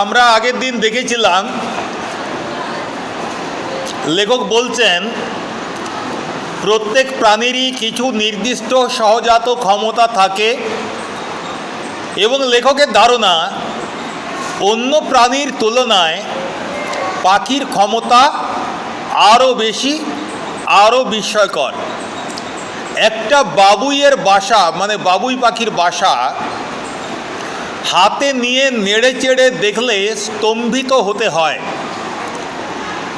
আমরা আগের দিন দেখেছিলাম, লেখক বলছেন, প্রত্যেক প্রাণীরই কিছু নির্দিষ্ট সহজাত ক্ষমতা থাকে এবং লেখকের ধারণা, অন্য প্রাণীর তুলনায় পাখির ক্ষমতা আরও বেশি আরও বিস্ময়কর। একটা বাবুইয়ের বাসা মানে বাবুই পাখির বাসা হাতে নিয়ে নেড়ে চেড়ে দেখলে স্তম্ভিত হতে হয়।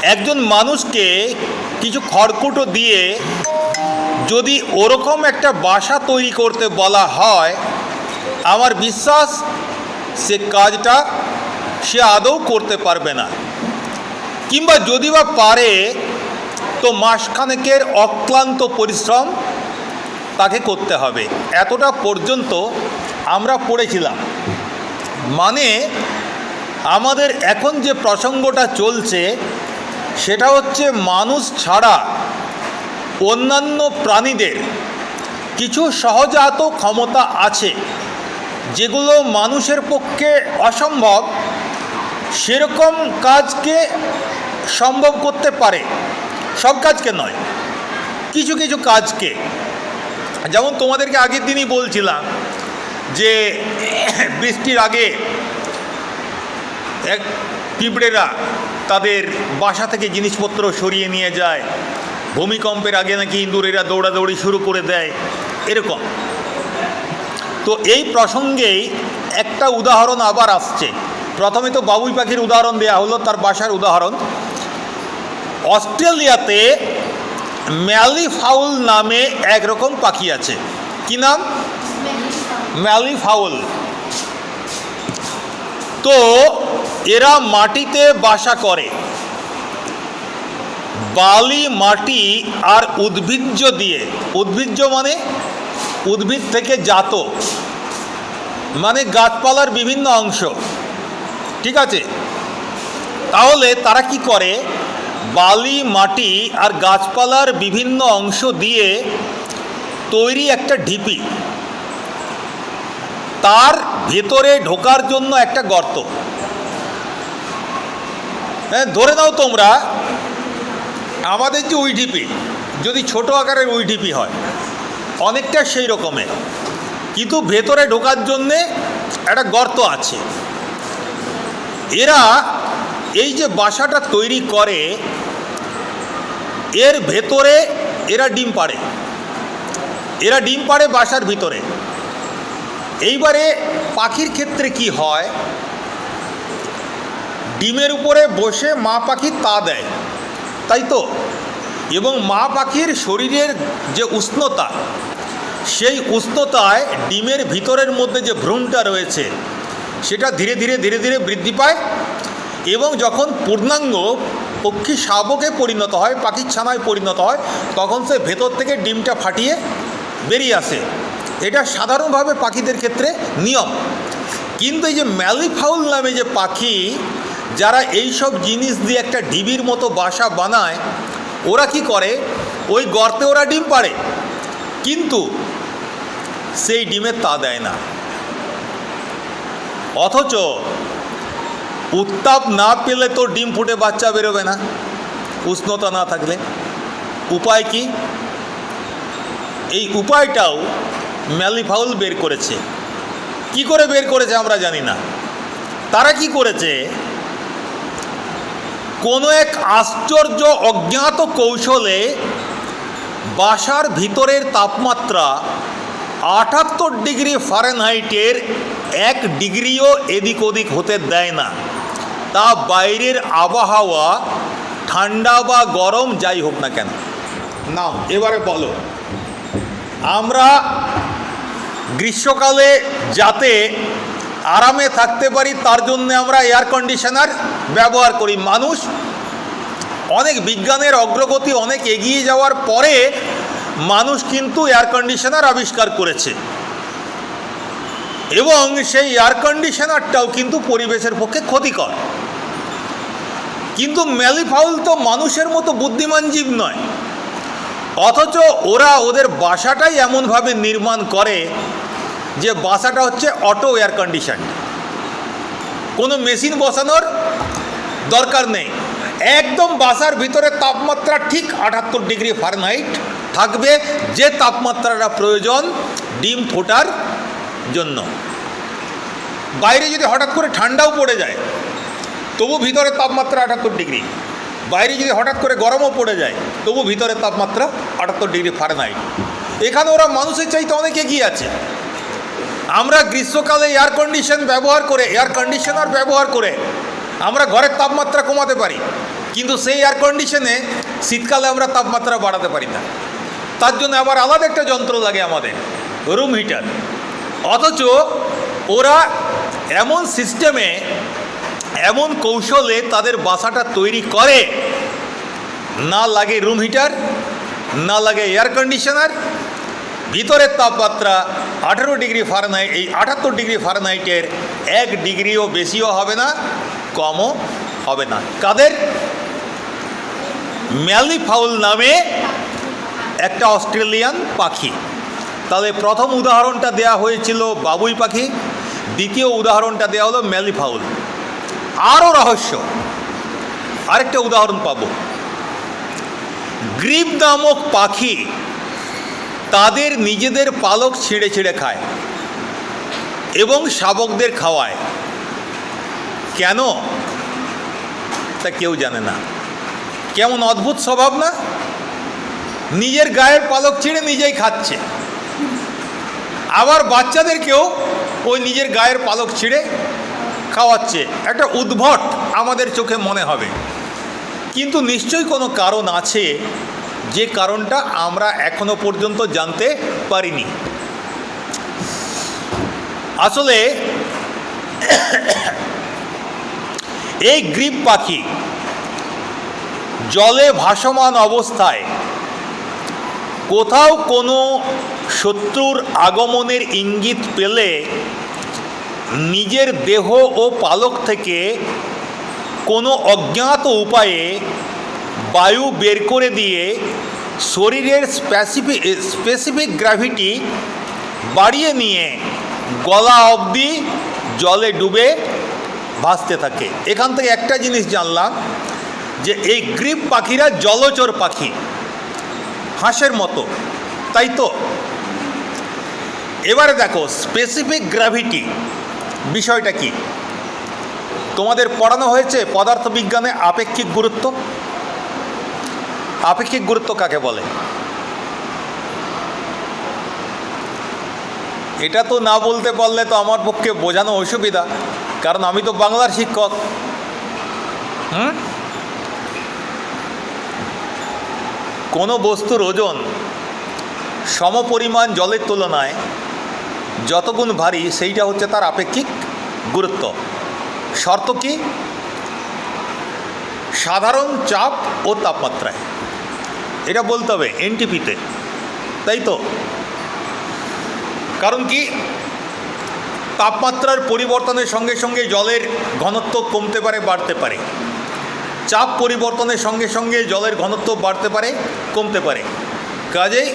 একজন মানুষকে কিছু খড়কুটো দিয়ে যদি ওরকম একটা বাসা তৈরি করতে বলা হয়, আমার বিশ্বাস সে কাজটা সে আদৌ করতে পারবে না। কিংবা যদি বা পারে, তো মাসখানেকের অক্লান্ত পরিশ্রম তাকে করতে হবে। এতটা পর্যন্ত আমরা পড়েছিলাম। মানে আমাদের এখন যে প্রসঙ্গটা চলছে, সেটা হচ্ছে মানুষ ছাড়া অন্যান্য প্রাণীদের কিছু সহজাত ক্ষমতা আছে, যেগুলো মানুষের পক্ষে অসম্ভব, সেরকম কাজকে সম্ভব করতে পারে। সব কাজকে নয়, কিছু কিছু কাজকে। যেমন তোমাদেরকে আগের দিনই বলছিলাম যে বৃষ্টির আগে এক পিঁপড়েরা তাদের বাসা থেকে জিনিসপত্র সরিয়ে নিয়ে যায়। ভূমিকম্পের আগে নাকি ইঁদুরেরা দৌড়াদৌড়ি শুরু করে দেয়। এরকম। তো এই প্রসঙ্গেই একটা উদাহরণ আবার আসছে। প্রথমে তো বাবুই পাখির উদাহরণ দেওয়া হলো, তার বাসার উদাহরণ। অস্ট্রেলিয়াতে ম্যালি ফাউল নামে একরকম পাখি আছে। কি নাম? Mallee fowl. তো এরা মাটিতে বাসা করে। বালি, মাটি আর উদ্ভিজ্জ দিয়ে। উদ্ভিজ্জ মানে? উদ্ভিদ থেকে জাত। মানে গাছপালার বিভিন্ন অংশ। ঠিক আছে? তাহলে তারা কি করে? বালি, মাটি আর গাছপালার বিভিন্ন অংশ দিয়ে তৈরি একটা ঢিপি। তার ভেতরে ঢোকার জন্য একটা গর্ত। হ্যাঁ ধরে নাও তোমরা, আমাদের যে উইডিপি যদি ছোট আকারের উই ঢিপি হয়, অনেকটা সেই রকমের কিন্তু ভেতরে ঢোকার জন্যে একটা গর্ত আছে। এরা এই যে বাসাটা তৈরি করে, এর ভেতরে এরা ডিম পাড়ে। এরা ডিম পাড়ে বাসার ভিতরে। এইবারে পাখির ক্ষেত্রে কি হয়? ডিমের উপরে বসে মা পাখি তা দেয়, তাই তো? এবং মা পাখির শরীরের যে উষ্ণতা, সেই উষ্ণতায় ডিমের ভিতরের মধ্যে যে ভ্রূণটা রয়েছে, সেটা ধীরে ধীরে ধীরে ধীরে বৃদ্ধি পায় এবং যখন পূর্ণাঙ্গ পক্ষী শাবকে পরিণত হয়, পাখির ছানায় পরিণত হয়, তখন সে ভেতর থেকে ডিমটা ফাটিয়ে বেরিয়ে আসে। এটা সাধারণভাবে পাখিদের ক্ষেত্রে নিয়ম। কিন্তু এই যে ম্যালিফাউল নামে যে পাখি, যারা এই সব জিনিস দিয়ে একটা ডিবির মতো বাসা বানায়, ওরা কি করে? ওই গর্তে ওরা ডিম পাড়ে। কিন্তু সেই ডিমে তা দেয় না। অথচ উত্তাপ না পেলে তো ডিম ফুটে বাচ্চা বেরোবে না। উষ্ণতা না থাকলে। উপায় কি? এই উপায়টাও ম্যালিফাউল বের করেছে। কি করে বের করেছে আমরা জানি না। তারা কি করেছে? কোনো এক আশ্চর্য অজ্ঞাত কৌশলে বাসার ভিতরের তাপমাত্রা আটাত্তর ডিগ্রি ফারেনহাইটের এক ডিগ্রিও এদিক ওদিক হতে দেয় না। তা বাইরের আবহাওয়া ঠান্ডা বা গরম যাই হোক না কেন। নাও, এবারে বলো। আমরা গ্রীষ্মকালে যাতে আরামে থাকতে পারি, তার জন্য আমরা এয়ার কন্ডিশনার ব্যবহার করি। মানুষ অনেক বিজ্ঞানের অগ্রগতি, অনেক এগিয়ে যাওয়ার পরে মানুষ কিন্তু এয়ার কন্ডিশনার আবিষ্কার করেছে। এবং সেই এয়ার কন্ডিশনারটাও কিন্তু পরিবেশের পক্ষে ক্ষতিকর। কিন্তু ম্যালিফাউল তো মানুষের মতো বুদ্ধিমান জীব নয়। অথচ ওরা ওদের বাসাটাই এমনভাবে নির্মাণ করে যে বাসাটা হচ্ছে অটো এয়ার কন্ডিশন। কোনো মেশিন বসানোর দরকার নেই। একদম বাসার ভিতরে তাপমাত্রা ঠিক আটাত্তর ডিগ্রি ফারেনহাইট থাকবে, যে তাপমাত্রাটা প্রয়োজন ডিম ফোটার জন্য। বাইরে যদি হঠাৎ করে ঠান্ডাও পড়ে যায়, তবু ভিতরে তাপমাত্রা আটাত্তর ডিগ্রি। বাইরে যদি হঠাৎ করে গরমও পড়ে যায়, তবু ভিতরে তাপমাত্রা আটাত্তর ডিগ্রি ফারেনহাইট। এখানে ওরা মানুষের চাইতে অনেক এগিয়ে আছে। আমরা গ্রীষ্মকালে এয়ার কন্ডিশন ব্যবহার করে এয়ার কন্ডিশনার ব্যবহার করে আমরা ঘরের তাপমাত্রা কমাতে পারি। কিন্তু সেই এয়ার কন্ডিশনে শীতকালে আমরা তাপমাত্রা বাড়াতে পারি না। তার জন্য আবার আলাদা একটা যন্ত্র লাগে আমাদের রুম হিটার অথচ ওরা এমন সিস্টেমে এমন কৌশলে তাদের বাসাটা তৈরি করে। না লাগে রুম হিটার না লাগে এয়ার কন্ডিশনার ভিতরের তাপমাত্রা আঠারো ডিগ্রি ফারেনহাইট, এই আটাত্তর ডিগ্রি ফারেনহাইটের এক ডিগ্রিও বেশিও হবে না, কমও হবে না। কাদের? ম্যালিফাউল নামে একটা অস্ট্রেলিয়ান পাখি। তাহলে প্রথম উদাহরণটা দেয়া হয়েছিল বাবুই পাখি, দ্বিতীয় উদাহরণটা দেওয়া হলো ম্যালিফাউল আরও রহস্য। আরেকটা উদাহরণ পাবো। গ্রিপ নামক পাখি তাদের নিজেদের পালক ছিঁড়ে ছিঁড়ে খায় এবং শাবকদের খাওয়ায়। কেন? তা কেউ জানে না। কেমন অদ্ভুত স্বভাব না? নিজের গায়ের পালক ছিঁড়ে নিজেই খাচ্ছে। আবার বাচ্চাদেরকেও ওই নিজের গায়ের পালক ছিঁড়ে খাওয়াচ্ছে। একটা উদ্ভট আমাদের চোখে মনে হবে। কিন্তু নিশ্চয়ই কোনো কারণ আছে যে কারণটা আমরা এখনও পর্যন্ত জানতে পারিনি। আসলে এই গ্রিপ পাখি জলে ভাসমান অবস্থায় কোথাও কোনো শত্রুর আগমনের ইঙ্গিত পেলে নিজের দেহ ও পালক থেকে কোনো অজ্ঞাত উপায়ে বায়ু বের করে দিয়ে শরীরের স্পেসিফিক স্পেসিফিক গ্র্যাভিটি বাড়িয়ে নিয়ে গলা অবধি জলে ডুবে ভাসতে থাকে। এখান থেকে একটা জিনিস জানলাম যে এই গ্রিপ পাখিরা জলচর পাখি, হাঁসের মতো, তাই তো? এবারে দেখো স্পেসিফিক গ্র্যাভিটি বিষয়টা কি? তোমাদের পড়ানো হয়েছে পদার্থবিজ্ঞানে আপেক্ষিক গুরুত্ব? আপেক্ষিক গুরুত্ব কাকে বলে? এটা তো না বলতে পারলে তো আমার পক্ষে বোঝানো অসুবিধা, কারণ আমি তো বাংলার শিক্ষক। হুম? কোনো বস্তুর ওজন সমপরিমাণ জলের তুলনায় যতগুণ ভারী, সেইটা হচ্ছে তার আপেক্ষিক গুরুত্ব। শর্ত কি? সাধারণ চাপ ও তাপমাত্রায়। এটা বলতে হবে এনটিপিতে তাই তো? কারণ কি? তাপমাত্রার পরিবর্তনের সঙ্গে সঙ্গে জলের ঘনত্ব কমতে পারে, বাড়তে পারে। চাপ পরিবর্তনের সঙ্গে সঙ্গে জলের ঘনত্ব বাড়তে পারে, কমতে পারে। কাজেই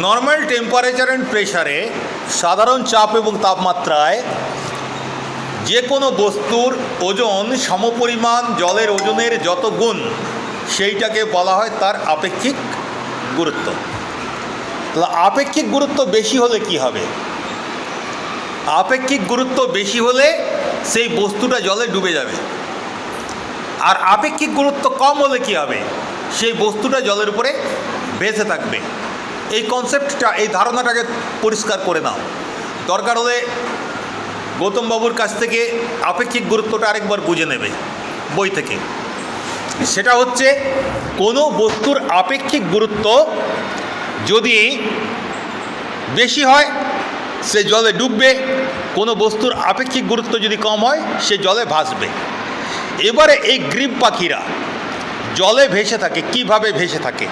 নর্মাল টেম্পারেচার অ্যান্ড প্রেশারে সাধারণ চাপ এবং তাপমাত্রায় যে কোনো বস্তুর ওজন, সমপরিমাণ জলের ওজনের যত গুণ সেইটাকে বলা হয় তার আপেক্ষিক গুরুত্ব। তাহলে আপেক্ষিক গুরুত্ব বেশি হলে কি হবে? আপেক্ষিক গুরুত্ব বেশি হলে সেই বস্তুটা জলে ডুবে যাবে। আর আপেক্ষিক গুরুত্ব কম হলে কি হবে? সেই বস্তুটা জলের উপরে ভেসে থাকবে। এই কনসেপ্টটা এই ধারণাটাকে পরিষ্কার করে নাও। দরকার হলে গৌতমবাবুর কাছ থেকে আপেক্ষিক গুরুত্বটা আরেকবার বুঝে নেবে, বই থেকে। সেটা হচ্ছে কোনো বস্তুর আপেক্ষিক গুরুত্ব যদি বেশি হয়, সে জলে ডুববে। কোনো বস্তুর আপেক্ষিক গুরুত্ব যদি কম হয়, সে জলে ভাসবে। এবারে এই গ্রিপ পাখিরা জলে ভেসে থাকে, কীভাবে ভেসে থাকে?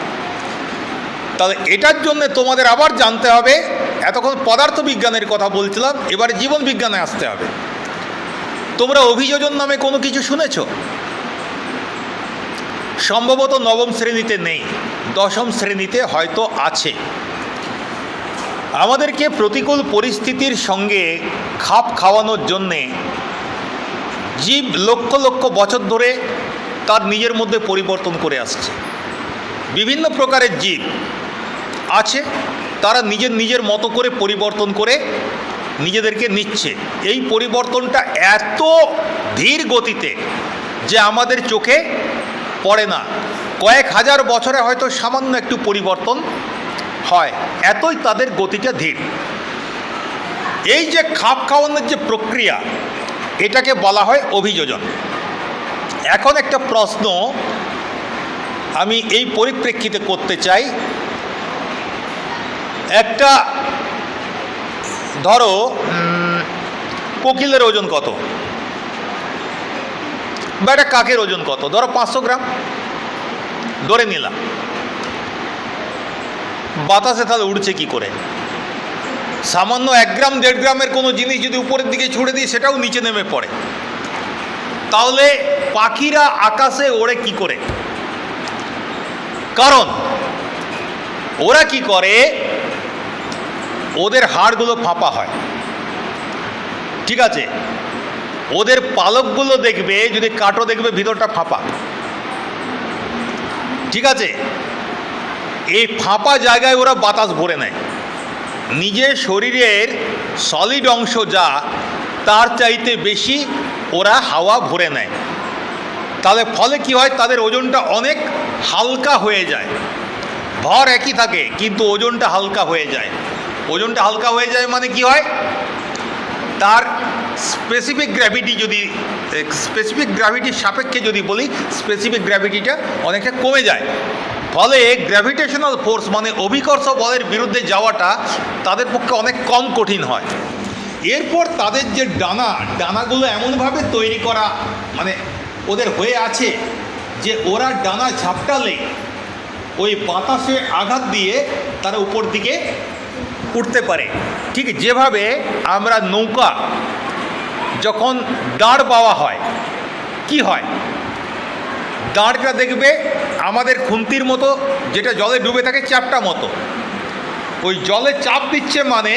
তাহলে এটার জন্য তোমাদের আবার জানতে হবে, এতক্ষণ পদার্থবিজ্ঞানের কথা বলছিলাম, এবারে জীবন বিজ্ঞানে আসতে হবে। তোমরা অভিযোজন নামে কোনো কিছু শুনেছ? সম্ভবত নবম শ্রেণীতে নেই, দশম শ্রেণীতে হয়তো আছে। আমাদেরকে প্রতিকূল পরিস্থিতির সঙ্গে খাপ খাওয়ানোর জন্যে জীব লক্ষ লক্ষ বছর ধরে তার নিজের মধ্যে পরিবর্তন করে আসছে। বিভিন্ন প্রকারের জীব আছে, তারা নিজের নিজের মতো করে পরিবর্তন করে নিজেদেরকে নিচ্ছে। এই পরিবর্তনটা এত ধীর গতিতে যে আমাদের চোখে পড়ে না। কয়েক হাজার বছরে হয়তো সামান্য একটু পরিবর্তন হয়। এতই তাদের গতিটা ধীর। এই যে খাপ খাওয়ানোর যে প্রক্রিয়া, এটাকে বলা হয় অভিযোজন। এখন একটা প্রশ্ন আমি এই পরিপ্রেক্ষিতে করতে চাই। একটা, ধরো কোকিলের ওজন কত? বা একটা কাকের ওজন কত? ধরো পাঁচশো গ্রাম। ধরে নিলাম। বাতাসে তাহলে উড়ছে কি করে? সামান্য এক গ্রাম, দেড় গ্রামের কোনো জিনিস যদি উপরের দিকে ছুড়ে দিই, সেটাও নিচে নেমে পড়ে। তাহলে পাখিরা আকাশে ওড়ে কি করে? কারণ ওরা কি করে? ওদের হাড়গুলো ফাঁপা হয়। ঠিক আছে? ওদের পালকগুলো দেখবে, যদি কাটো দেখবে, ভিতরটা ফাঁপা। ঠিক আছে? এই ফাঁপা জায়গায় ওরা বাতাস ভরে নেয়। নিজের শরীরের সলিড অংশ যা, তার চাইতে বেশি ওরা হাওয়া ভরে নেয়। তাহলে ফলে কি হয়? তাদের ওজনটা অনেক হালকা হয়ে যায়। ভর একই থাকে, কিন্তু ওজনটা হালকা হয়ে যায়। ওজনটা হালকা হয়ে যায় মানে কি হয়? তার স্পেসিফিক গ্র্যাভিটি যদি স্পেসিফিক গ্র্যাভিটির সাপেক্ষে যদি বলি স্পেসিফিক গ্র্যাভিটিটা অনেকটা কমে যায়। ফলে গ্র্যাভিটেশনাল ফোর্স মানে অভিকর্ষ বলের বিরুদ্ধে যাওয়াটা তাদের পক্ষে অনেক কম কঠিন হয়। এরপর তাদের যে ডানা, ডানাগুলো এমনভাবে তৈরি করা মানে ওদের হয়ে আছে যে ওরা ডানা ঝাপটালে ওই বাতাসে আঘাত দিয়ে তারা উপর দিকে উঠতে পারে। ঠিক যেভাবে আমরা নৌকা যখন দাঁড় পাওয়া হয়, কি হয়? দাঁড়টা দেখবে আমাদের খুন্তির মতো, যেটা জলে ডুবে থাকে চাপটা মতো। ওই জলে চাপ দিচ্ছে মানে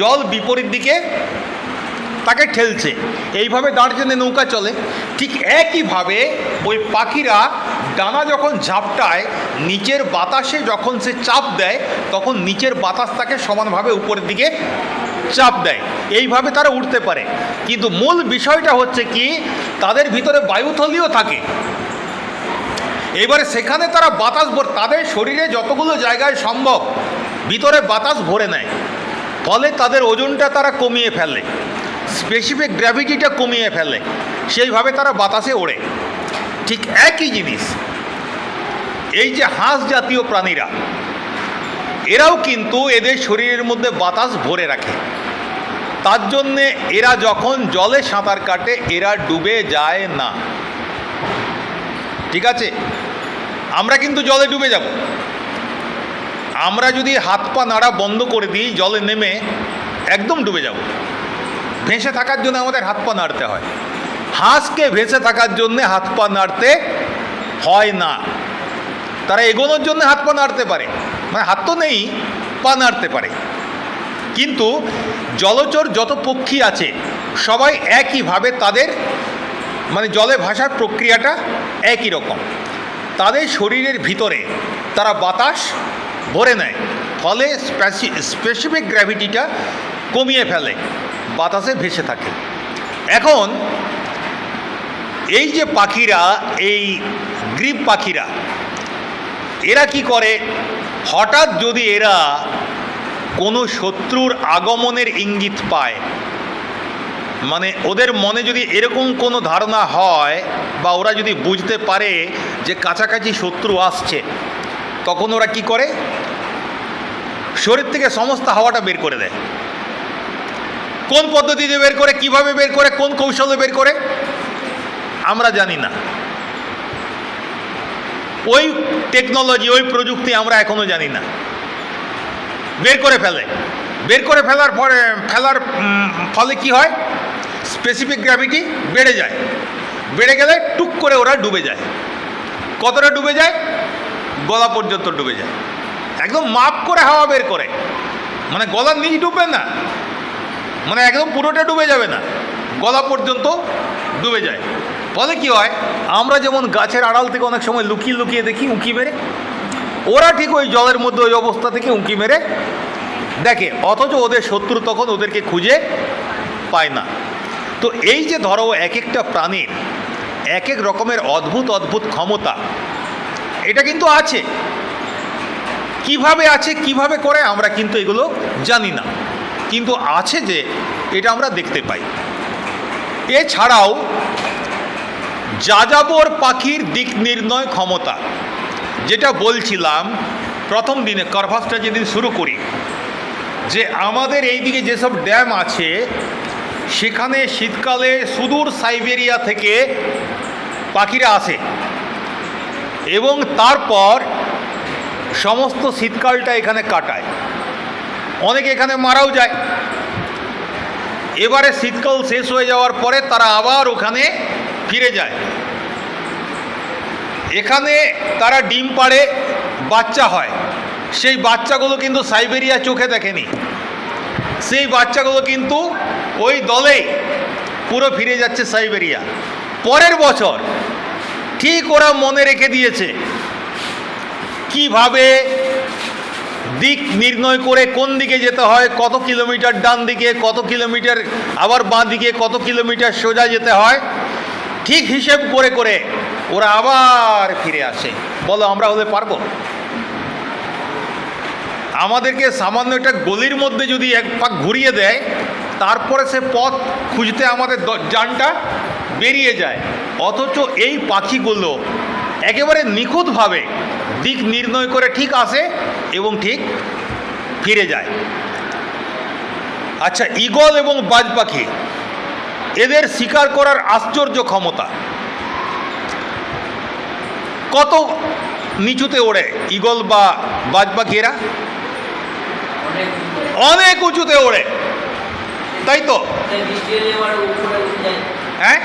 জল বিপরীত দিকে তাকে ঠেলছে। এইভাবে দাঁড় টেনে নৌকা চলে। ঠিক একইভাবে ওই পাখিরা ডানা যখন ঝাপটায়, নিচের বাতাসে যখন সে চাপ দেয়, তখন নিচের বাতাস তাকে সমানভাবে উপরের দিকে চাপ দেয়। এইভাবে তারা উঠতে পারে। কিন্তু মূল বিষয়টা হচ্ছে কি, তাদের ভিতরে বায়ুথলিও থাকে। এবারে সেখানে তারা বাতাস ভর তাদের শরীরে যতগুলো জায়গায় সম্ভব ভিতরে বাতাস ভরে নেয়। ফলে তাদের ওজনটা তারা কমিয়ে ফেলে। স্পেসিফিক গ্র্যাভিটিটা কমিয়ে ফেলে। সেইভাবে তারা বাতাসে ওড়ে। ঠিক একই জিনিস, এই যে হাঁস জাতীয় প্রাণীরা, এরাও কিন্তু এদের শরীরের মধ্যে বাতাস ভরে রাখে। তার জন্যে এরা যখন জলে সাঁতার কাটে, এরা ডুবে যায় না। ঠিক আছে? আমরা কিন্তু জলে ডুবে যাব। আমরা যদি হাত পা নাড়া বন্ধ করে দিই, জলে নেমে একদম ডুবে যাব। ভেসে থাকার জন্য আমাদের হাত পা নাড়তে হয়। হাঁসকে ভেসে থাকার জন্য হাত পা নাড়তে হয় না। তারা এগোনোর জন্য হাত পা নাড়তে পারে। মানে হাত তো নেই, পা নাড়তে পারে। কিন্তু জলচর যত পক্ষী আছে, সবাই একইভাবে তাদের মানে জলে ভাসার প্রক্রিয়াটা একই রকম। তাদের শরীরের ভিতরে তারা বাতাস ভরে নেয়, ফলে স্পেসিফিক গ্র্যাভিটিটা কমিয়ে ফেলে, বাতাসে ভেসে থাকে। এখন, এই যে পাখিরা, এই গ্রিপ পাখিরা, এরা কি করে? হঠাৎ যদি এরা কোনো শত্রুর আগমনের ইঙ্গিত পায়। মানে ওদের মনে যদি এরকম কোনো ধারণা হয় বা ওরা যদি বুঝতে পারে যে কাছাকাছি শত্রু আসছে, তখন ওরা কি করে? শরীর থেকে সমস্ত হাওয়াটা বের করে দেয়। কোন পদ্ধতিতে বের করে, কীভাবে বের করে, কোন কৌশলে বের করে? আমরা জানি না। ওই টেকনোলজি, ওই প্রযুক্তি আমরা এখনও জানি না। বের করে ফেলে। বের করে ফেলার পরে, ফেলার ফলে কি হয়? স্পেসিফিক গ্র্যাভিটি বেড়ে যায়। বেড়ে গেলে টুক করে ওরা ডুবে যায়। কতটা ডুবে যায়? গলা পর্যন্ত ডুবে যায়। একদম মাপ করে হাওয়া বের করে। মানে গলার নিচ ডুববে না। মানে একদম পুরোটা ডুবে যাবে না। গলা পর্যন্ত ডুবে যায়। ফলে কি হয়? আমরা যেমন গাছের আড়াল থেকে অনেক সময় লুকিয়ে লুকিয়ে দেখি, উঁকি মেরে ওরা ঠিক ওই জলের মধ্যে ওই অবস্থা থেকে উঁকি মেরে দেখে, অথচ ওদের শত্রু তখন ওদেরকে খুঁজে পায় না। তো এই যে ধরো এক একটা প্রাণীর এক এক রকমের অদ্ভুত অদ্ভুত ক্ষমতা, এটা কিন্তু আছে। কীভাবে আছে, কীভাবে করে আমরা কিন্তু এগুলো জানি না। কিন্তু আছে যে, এটা আমরা দেখতে পাই। এছাড়াও যাযাবর পাখির দিক নির্ণয় ক্ষমতা যেটা বলছিলাম, প্রথম দিনে কারভাসটা যেদিন শুরু করি, যে আমাদের এইদিকে যেসব ড্যাম আছে, সেখানে শীতকালে সুদূর সাইবেরিয়া থেকে পাখিরা আসে। এবং তারপর সমস্ত শীতকালটা এখানে কাটায়। অনেকে এখানে মারাও যায়। এবারে শীতকাল শেষ হয়ে যাওয়ার পরে তারা আবার ওখানে ফিরে যায়। এখানে তারা ডিম পাড়ে বাচ্চা হয়। সেই বাচ্চাগুলো কিন্তু সাইবেরিয়া চোখে দেখেনি। সেই বাচ্চাগুলো কিন্তু ওই দলেই পুরো ফিরে যাচ্ছে সাইবেরিয়া। পরের বছর ঠিক ওরা মনে রেখে দিয়েছে কীভাবে দিক নির্ণয় করে কোন দিকে যেতে হয়, কত কিলোমিটার ডান দিকে, কত কিলোমিটার আবার বাঁ দিকে, কত কিলোমিটার সোজা যেতে হয়। ঠিক হিসেব করে করে ওরা আবার ফিরে আসে। বলো, আমরা হলে পারব? আমাদেরকে সামান্য একটা গলির মধ্যে যদি এক পাক ঘুরিয়ে দেয়, তারপরে সে পথ খুঁজতে আমাদের যানটা বেরিয়ে যায়। অথচ এই পাখিগুলো একেবারে নিখুঁতভাবে দিক নির্ণয় করে ঠিক আসে এবং ঠিক ফিরে যায়। আচ্ছা ঈগল এবং বাজ পাখি এদের শিকার করার আশ্চর্য ক্ষমতা। কত নিচুতে ওড়ে, ঈগল বা বাজ পাখি এরা অনেক উঁচুতে ওড়ে। তাই তো? হ্যাঁ?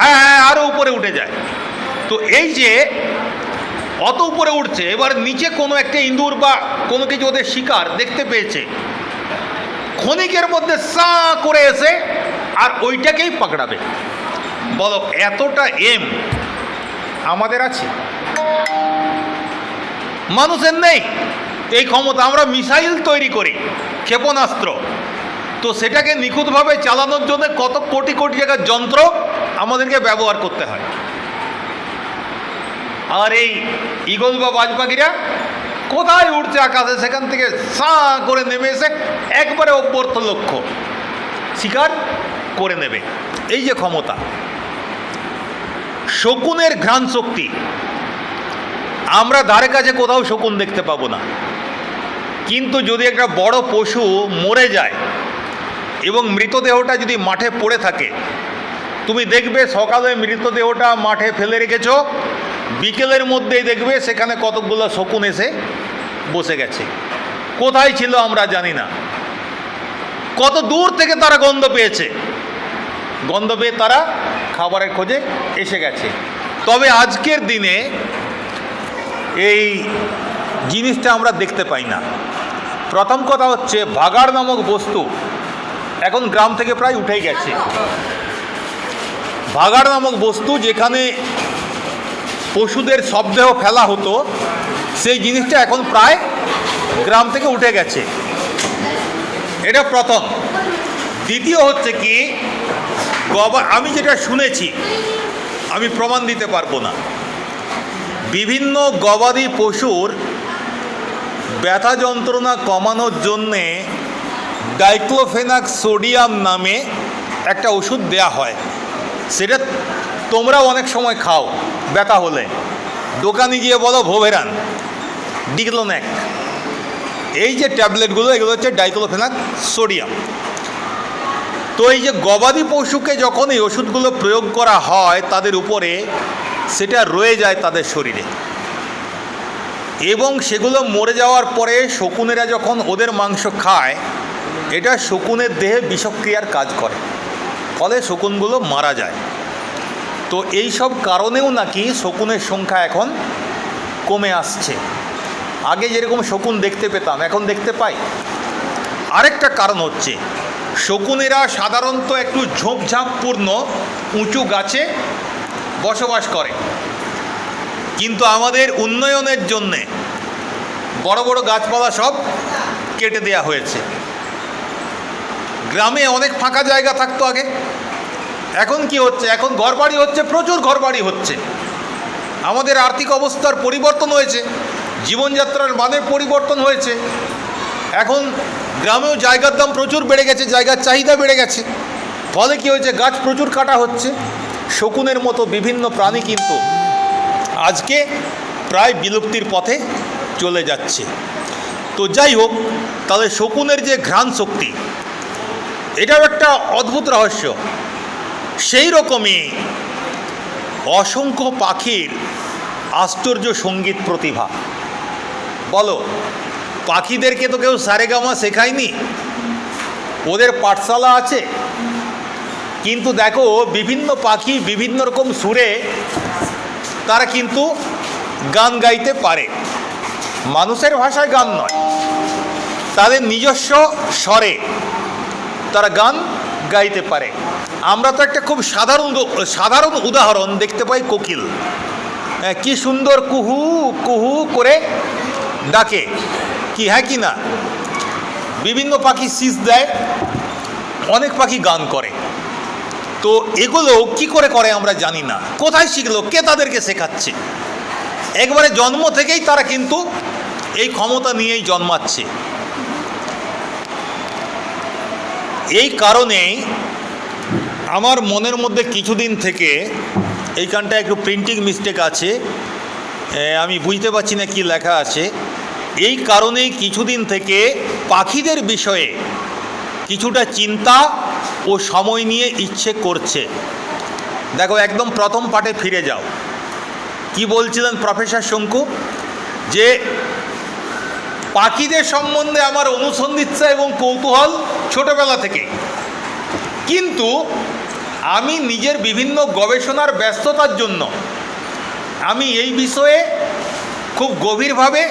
হ্যাঁ হ্যাঁ আরও উপরে উঠে যায়। তো এই যে, অত উপরে উঠছে, এবার নিচে কোনো একটা ইঁদুর বা কোনো কিছু ওদের শিকার দেখতে পেয়েছে। ক্ষণিকের মধ্যে সা করে এসে আর ওইটাকেই পাকড়াবে। বলো, এতটা এম আমাদের আছে? মানুষের নেই। এই ক্ষমতা আমরা মিসাইল তৈরি করি, ক্ষেপণাস্ত্র। তো সেটাকে নিখুঁতভাবে চালানোর জন্য কত কোটি কোটি টাকার যন্ত্র আমাদেরকে ব্যবহার করতে হয়। আর এই ইগল বা বাজ পাখিরা কোথায় উঠছে আকাশে? সেখান থেকে সা করে নেমে এসে একবারে অভ্যর্থ লক্ষ্য। শিকার করে নেবে। এই যে ক্ষমতা। শকুনের ঘ্রাণ শক্তি। আমরা ধারে কাছে কোথাও শকুন দেখতে পাবো না। কিন্তু যদি একটা বড় পশু মরে যায় এবং মৃতদেহটা যদি মাঠে পড়ে থাকে, তুমি দেখবে সকালে মৃতদেহটা মাঠে ফেলে রেখেছ, বিকেলের মধ্যেই দেখবে সেখানে কতকগুলো শকুন এসে বসে গেছে। কোথায় ছিল আমরা জানি না। কত দূর থেকে তারা গন্ধ পেয়েছে। গন্ধ পেয়ে তারা খাবারের খোঁজে এসে গেছে। তবে আজকের দিনে এই জিনিসটা আমরা দেখতে পাই না। প্রথম কথা হচ্ছে ভাগাড় নামক বস্তু এখন গ্রাম থেকে প্রায় উঠেই গেছে। ভাগাড় নামক বস্তু যেখানে পশুদের শবদেহ ফেলা হতো সেই জিনিসটা এখন প্রায় গ্রাম থেকে উঠে গেছে। এটা প্রথম। দ্বিতীয় হচ্ছে কি আমি যেটা শুনেছি, আমি প্রমাণ দিতে পারব না। বিভিন্ন গবাদি পশুর ব্যথা যন্ত্রণা কমানোর জন্যে ডাইক্লোফেনাক সোডিয়াম নামে একটা ওষুধ দেয়া হয়। সেটা তোমরাও অনেক সময় খাও, ব্যথা হলে। দোকানে গিয়ে বলো ভোভেরান। ডিক্লোন্যাক এই যে ট্যাবলেটগুলো, এগুলো হচ্ছে ডাইক্লোফেনাক সোডিয়াম। তো এই যে গবাদি পশুকে যখন এই ওষুধগুলো প্রয়োগ করা হয়, তাদের উপরে সেটা রয়ে যায় তাদের শরীরে। এবং সেগুলো মরে যাওয়ার পরে শকুনেরা যখন ওদের মাংস খায়, এটা শকুনের দেহে বিষক্রিয়ার কাজ করে। ফলে শকুনগুলো মারা যায়। তো এই সব কারণেও নাকি শকুনের সংখ্যা এখন কমে আসছে। আগে যেরকম শকুন দেখতে পেতাম, এখন দেখতে পাই। আরেকটা কারণ হচ্ছে, শকুনেরা সাধারণত একটু ঝোপঝাপপূর্ণ উঁচু গাছে বসবাস করে। কিন্তু আমাদের উন্নয়নের জন্যে বড় বড় গাছপালা সব কেটে দেয়া হয়েছে। গ্রামে অনেক ফাঁকা জায়গা থাকতো আগে। এখন কি হচ্ছে? এখন ঘরবাড়ি হচ্ছে, প্রচুর ঘরবাড়ি হচ্ছে। আমাদের আর্থিক অবস্থার পরিবর্তন হয়েছে, জীবনযাত্রার মানের পরিবর্তন হয়েছে। এখন গ্রামেও জায়গার দাম প্রচুর বেড়ে গেছে, জায়গার চাহিদা বেড়ে গেছে। ফলে কি হয়েছে? গাছ প্রচুর কাটা হচ্ছে। শকুনের মতো বিভিন্ন প্রাণী কিন্তু আজকে প্রায় বিলুপ্তির পথে চলে যাচ্ছে। তো যাই হোক, তাহলে শকুনের যে ঘ্রাণ শক্তি, এটাও একটা অদ্ভুত রহস্য। সেই রকমই অসংখ্য পাখির আশ্চর্য সংগীত প্রতিভা। বলো, পাখিদেরকে তো কেউ সারেগামা শেখায়নি? ওদের পাঠশালা আছে? কিন্তু দেখো, বিভিন্ন পাখি বিভিন্ন রকম সুরে তারা কিন্তু গান গাইতে পারে। মানুষের ভাষায় গান নয়, তাদের নিজস্ব স্বরে তারা গান গাইতে পারে। আমরা তো একটা খুব সাধারণ সাধারণ উদাহরণ দেখতে পাই কোকিল। হ্যাঁ, কি সুন্দর কুহু কুহু করে ডাকে। কি হ্যাঁ কি না? বিভিন্ন পাখি শীষ দেয় অনেক পাখি গান করে। তো এগুলো কি করে করে আমরা জানি না। কোথায় শিখলো? কে তাদেরকে শেখাচ্ছে? একবারে জন্ম থেকেই তারা কিন্তু এই ক্ষমতা নিয়েই জন্মাচ্ছে। এই কারণেই আমার মনের মধ্যে কিছুদিন থেকে এইখানটা একটু প্রিন্টিং মিস্টেক আছে। আমি বুঝতে পারছি না কি লেখা আছে। এই কারণেই কিছুদিন থেকে পাখিদের বিষয়ে কিছুটা চিন্তা ও সময় নিয়ে ইচ্ছে করছে। দেখো, একদম প্রথম পাঠে ফিরে যাও। কি বলছিলেন প্রফেসর শঙ্কু? যে পাখিদের সম্বন্ধে আমার অনুসন্ধিৎসা এবং কৌতূহল ছোটবেলা থেকে কিন্তু আমি নিজের বিভিন্ন গবেষণার ব্যস্ততার জন্য আমি এই বিষয়ে খুব গভীরভাবে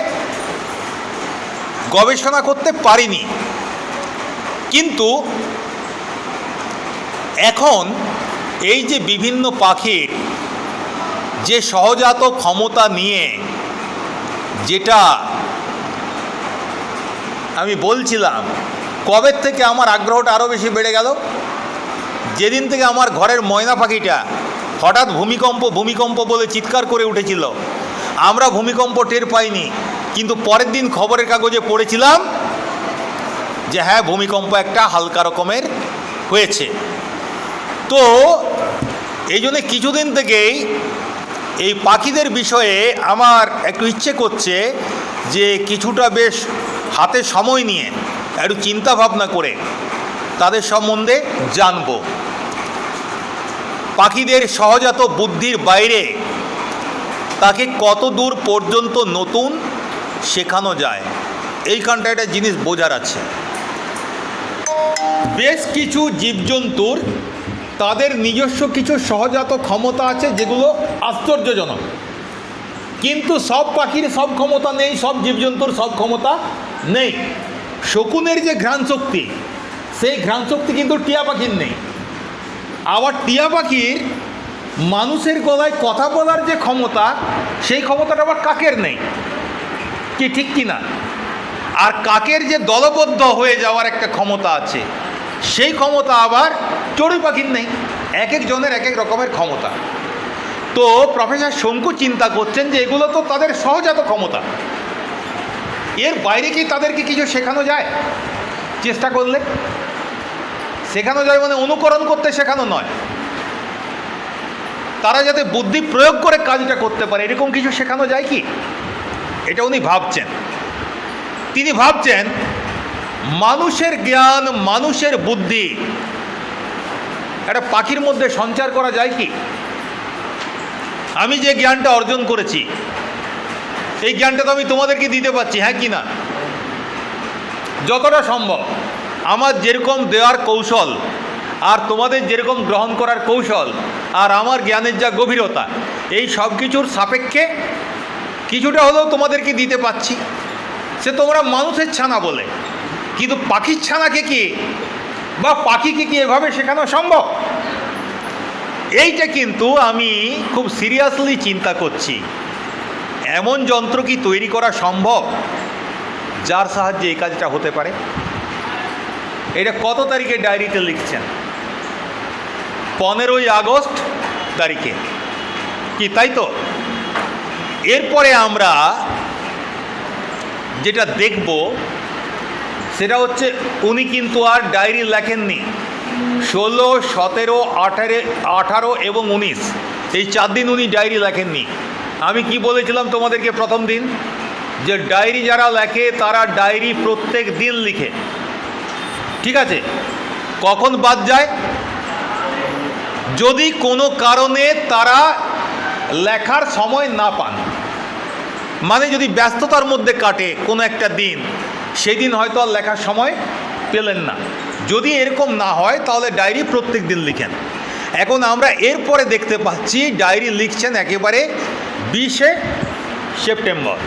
গবেষণা করতে পারিনি। কিন্তু এখন এই যে বিভিন্ন পাখির যে সহজাত ক্ষমতা নিয়ে যেটা আমি বলছিলাম কবের থেকে আমার আগ্রহটা আরও বেশি বেড়ে গেল? যেদিন থেকে আমার ঘরের ময়না পাখিটা হঠাৎ ভূমিকম্প ভূমিকম্প বলে চিৎকার করে উঠেছিল। আমরা ভূমিকম্প টের পাইনি, কিন্তু পরের দিন খবরের কাগজে পড়েছিলাম যে হ্যাঁ ভূমিকম্প একটা হালকা রকমের হয়েছে। তো এই জন্যে কিছুদিন থেকেই এই পাখিদের বিষয়ে আমার একটু ইচ্ছে করছে যে কিছুটা বেশ হাতে সময় নিয়ে একটু চিন্তা ভাবনা করে তাদের সম্বন্ধে জানব। পাখিদের সহজাত বুদ্ধির বাইরে তাকে কত দূর পর্যন্ত নতুন শেখানো যায় এইখানটা একটা জিনিস বোঝার আছে। বেশ কিছু জীবজন্তুর তাদের নিজস্ব কিছু সহজাত ক্ষমতা আছে যেগুলো আশ্চর্যজনক। কিন্তু সব পাখির সব ক্ষমতা নেই, সব জীবজন্তুর সব ক্ষমতা নেই। শকুনের যে ঘ্রাণ শক্তি, সেই ঘ্রাণ শক্তি কিন্তু টিয়া পাখির নেই। আবার টিয়া পাখির মানুষের গলায় কথা বলার যে ক্ষমতা, সেই ক্ষমতাটা আবার কাকের নেই? কি ঠিক কি না? আর কাকের যে দলবদ্ধ হয়ে যাওয়ার একটা ক্ষমতা আছে, সেই ক্ষমতা আবার চড়ুই পাখির নেই। এক একজনের এক এক রকমের ক্ষমতা। তো প্রফেসর শঙ্কু চিন্তা করছেন যে এগুলো তো তাদের সহজাত ক্ষমতা। এর বাইরে কি তাদেরকে কিছু শেখানো যায়? চেষ্টা করলে। শেখানো যায় মানে অনুকরণ করতে শেখানো নয়। তারা যাতে বুদ্ধি প্রয়োগ করে কাজটা করতে পারে, এরকম কিছু শেখানো যায় কি? এটা উনি ভাবছেন। তিনি ভাবছেন, মানুষের জ্ঞান, মানুষের বুদ্ধি, একটা পাখির মধ্যে সঞ্চার করা যায় কি? আমি যে জ্ঞানটা অর্জন করেছি এই জ্ঞানটা তো আমি তোমাদেরকে দিতে পারছি হ্যাঁ কি না? যতটা সম্ভব। আমার যেরকম দেওয়ার কৌশল আর তোমাদের যেরকম গ্রহণ করার কৌশল আর আমার জ্ঞানের যা গভীরতা, এই সব কিছুর সাপেক্ষে কিছুটা হলেও তোমাদেরকে দিতে পাচ্ছি সে তোমরা মানুষের ছানা বলে, কিন্তু পাখির ছানাকে কি বা পাখিকে কি এভাবে শেখানো সম্ভব? এইটা কিন্তু আমি খুব সিরিয়াসলি চিন্তা করছি। এমন যন্ত্র কি তৈরি করা সম্ভব? যার সাহায্যে এই কাজটা হতে পারে? এটা কত তারিখে ডায়েরিতে লিখছেন? পনেরোই আগস্ট তারিখে। কি তাই তো? এরপরে আমরা যেটা দেখব, সেটা হচ্ছে উনি কিন্তু আর ডায়েরি লেখেননি। ষোলো, সতেরো, আঠারো আঠারো এবং উনিশ। এই চার দিন উনি ডায়েরি লেখেননি। আমি কি বলেছিলাম তোমাদেরকে প্রথম দিন? যে ডায়েরি যারা লেখে, তারা ডায়েরি প্রত্যেক দিন লিখে। ঠিক আছে? কখন বাদ যায়? যদি কোনো কারণে তারা লেখার সময় না পান। মানে যদি ব্যস্ততার মধ্যে কাটে কোনো একটা দিন সেদিন হয়তো আর লেখার সময় পেলেন না। যদি এরকম না হয়, তাহলে ডায়েরি প্রত্যেক দিন লিখেন। এখন আমরা এরপরে দেখতে পাচ্ছি, ডায়েরি লিখছেন একেবারে বিশে সেপ্টেম্বর।